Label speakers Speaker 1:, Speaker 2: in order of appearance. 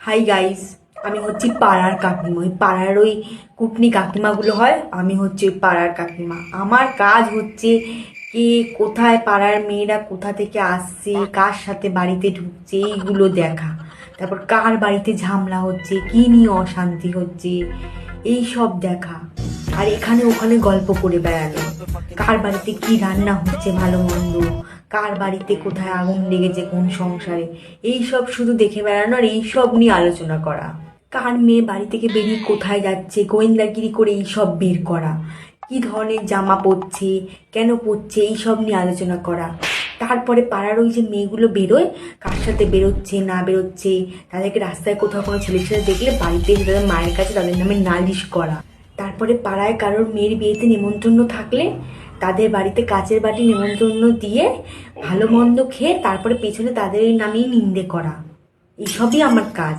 Speaker 1: Hi guys আমি হচ্ছি পাড়ার কাকিমা। ওই পাড়ার ওই কুটনি কাকিমাগুলো হয়, আমি হচ্ছে ওই পাড়ার কাকিমা। আমার কাজ হচ্ছে কে কোথায় পাড়ার মেয়েরা কোথা থেকে আসছে, কার সাথে বাড়িতে ঢুকছে, এইগুলো দেখা। তারপর কার বাড়িতে ঝামলা হচ্ছে, কী নিয়ে অশান্তি হচ্ছে, এই সব দেখা। আর এখানে ওখানে গল্প করে বেড়ানো কার বাড়িতে কি রান্না হচ্ছে ভালো মন্দ? কার বাড়িতে কোথায় আগুন লেগেছে কোন সংসারে? এই সব শুধু দেখে বেড়ানো আর এই সব নিয়ে আলোচনা করা। কার মেয়ে বাড়ি থেকে বেরিয়ে কোথায় যাচ্ছে, গোয়েন্দাগিরি করে এই সব বের করা। কি ধরনের জামা পরছে, কেন পরছে এই সব নিয়ে আলোচনা করা। তারপরে পাড়ার ওই যে মেয়েগুলো বেরোয়, কার সাথে বেরোচ্ছে, না বেরোচ্ছে, তাদেরকে রাস্তায় কোথাও কোনো ছেলে সাথে দেখলে বাড়িতে তাদের মায়ের কাছে তাদের নামে নালিশ করা। তারপরে পাড়ায় কারোর মেয়ের বিয়েতে নেমন্তন্ন থাকলে তাদের বাড়িতে কাচের বাটি নেমন্ত্রণ দিয়ে ভালো মন্দ খেয়ে তারপরে পেছনে তাদের নামেই নিন্দে করা। এসবই আমার কাজ।